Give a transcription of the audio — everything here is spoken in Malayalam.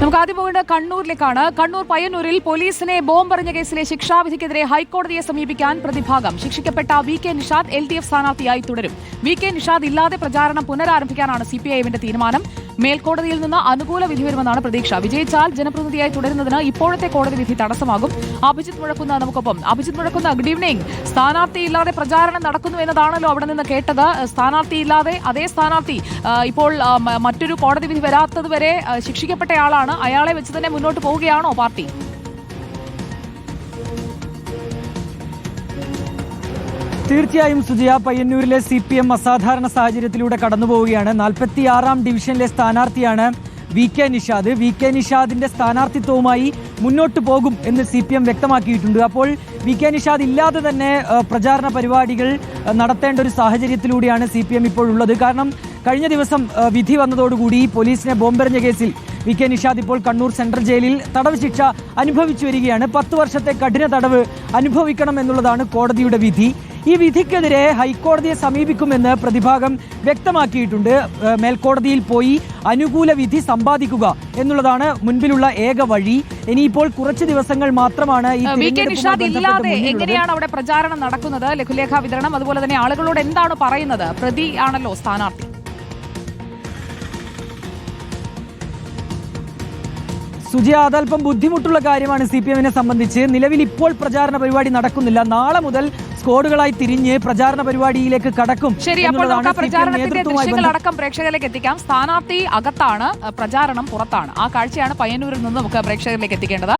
നമുക്ക് ആദ്യം പോകേണ്ടത് കണ്ണൂരിലേക്കാണ്. കണ്ണൂർ പയ്യന്നൂരിൽ പോലീസിനെ ബോംബെറിഞ്ഞ കേസിലെ ശിക്ഷാവിധിക്കെതിരെ ഹൈക്കോടതിയെ സമീപിക്കാൻ പ്രതിഭാഗം. ശിക്ഷിക്കപ്പെട്ട V K Nishad L D F സ്ഥാനാർത്ഥിയായി തുടരും. വി കെ നിഷാദ് ഇല്ലാതെ പ്രചാരണം പുനരാരംഭിക്കാനാണ് സി പി ഐ എമ്മിന്റെ തീരുമാനം. മേൽക്കോടതിയിൽ നിന്ന് അനുകൂല വിധി വരുമെന്നാണ് പ്രതീക്ഷ. വിജയിച്ചാൽ ജനപ്രതിനിധിയായി തുടരുന്നതിന് ഇപ്പോഴത്തെ കോടതി വിധി തടസ്സമാകും. അഭിജിത് മുഴക്കുന്ന നമുക്കൊപ്പം. അഭിജിത് മുഴക്കുന്ന ഗുഡ് ഈവനിംഗ് സ്ഥാനാർത്ഥി ഇല്ലാതെ പ്രചാരണം നടക്കുന്നു എന്നതാണല്ലോ അവിടെ നിന്ന് കേട്ടത്. സ്ഥാനാർത്ഥി ഇല്ലാതെ അതേ സ്ഥാനാർത്ഥി ഇപ്പോൾ മറ്റൊരു കോടതി വിധി വരാത്തതുവരെ ശിക്ഷിക്കപ്പെട്ടയാളാണ്. അയാളെ വെച്ച് തന്നെ മുന്നോട്ട് പോവുകയാണോ പാർട്ടി? തീർച്ചയായും സുജയ പയ്യന്നൂരിലെ സി പി എം അസാധാരണ സാഹചര്യത്തിലൂടെ കടന്നുപോവുകയാണ്. നാൽപ്പത്തിയാറാം ഡിവിഷനിലെ സ്ഥാനാർത്ഥിയാണ് V K Nishad. V K നിഷാദിന്റെ സ്ഥാനാർത്ഥിത്വവുമായി മുന്നോട്ട് പോകും എന്ന് സി പി എം വ്യക്തമാക്കിയിട്ടുണ്ട്. അപ്പോൾ വി കെ നിഷാദ് ഇല്ലാതെ തന്നെ പ്രചാരണ പരിപാടികൾ നടത്തേണ്ട ഒരു സാഹചര്യത്തിലൂടെയാണ് സി പി എം ഇപ്പോൾ ഉള്ളത്. കാരണം കഴിഞ്ഞ ദിവസം വിധി വന്നതോടുകൂടി പോലീസിനെ ബോംബെറിഞ്ഞ കേസിൽ വി കെ നിഷാദ് ഇപ്പോൾ കണ്ണൂർ സെൻട്രൽ ജയിലിൽ തടവ് ശിക്ഷ അനുഭവിച്ചു വരികയാണ്. പത്ത് വർഷത്തെ കഠിന തടവ് അനുഭവിക്കണം എന്നുള്ളതാണ് കോടതിയുടെ വിധി. ഈ വിധിക്കെതിരെ ഹൈക്കോടതിയെ സമീപിക്കുമെന്ന് പ്രതിഭാഗം വ്യക്തമാക്കിയിട്ടുണ്ട്. മേൽക്കോടതിയിൽ പോയി അനുകൂല വിധി സമ്പാദിക്കുക എന്നുള്ളതാണ് മുൻപിലുള്ള ഏക വഴി. ഇനിയിപ്പോൾ കുറച്ച് ദിവസങ്ങൾ മാത്രമാണ് ഈ ഇല്ലാതെ എങ്ങനെയാണ് അവിടെ പ്രചാരണം നടക്കുന്നത്? ലഘുലേഖ വിതരണം. അതുപോലെ തന്നെ ആളുകളോട് എന്താണ് പറയുന്നത്? പ്രതി ആണല്ലോ സ്ഥാനാർത്ഥി. സുജി അതല്പം ബുദ്ധിമുട്ടുള്ള കാര്യമാണ് സി പി എമ്മിനെ സംബന്ധിച്ച്. നിലവിൽ ഇപ്പോൾ പ്രചാരണ പരിപാടി നടക്കുന്നില്ല. നാളെ മുതൽ സ്ക്വാഡുകളായി തിരിഞ്ഞ് പ്രചാരണ പരിപാടിയിലേക്ക് കടക്കും ശരി അപ്പോൾ നമുക്ക് പ്രചാരണത്തിന്റെ പ്രേക്ഷകരിലേക്ക് എത്തിക്കാം. സ്ഥാനാർത്ഥി അകത്താണ് പ്രചാരണം പുറത്താണ്. ആ കാഴ്ചയാണ് പയ്യന്നൂരിൽ നിന്ന് നമുക്ക് പ്രേക്ഷകരിലേക്ക് എത്തിക്കേണ്ടത്.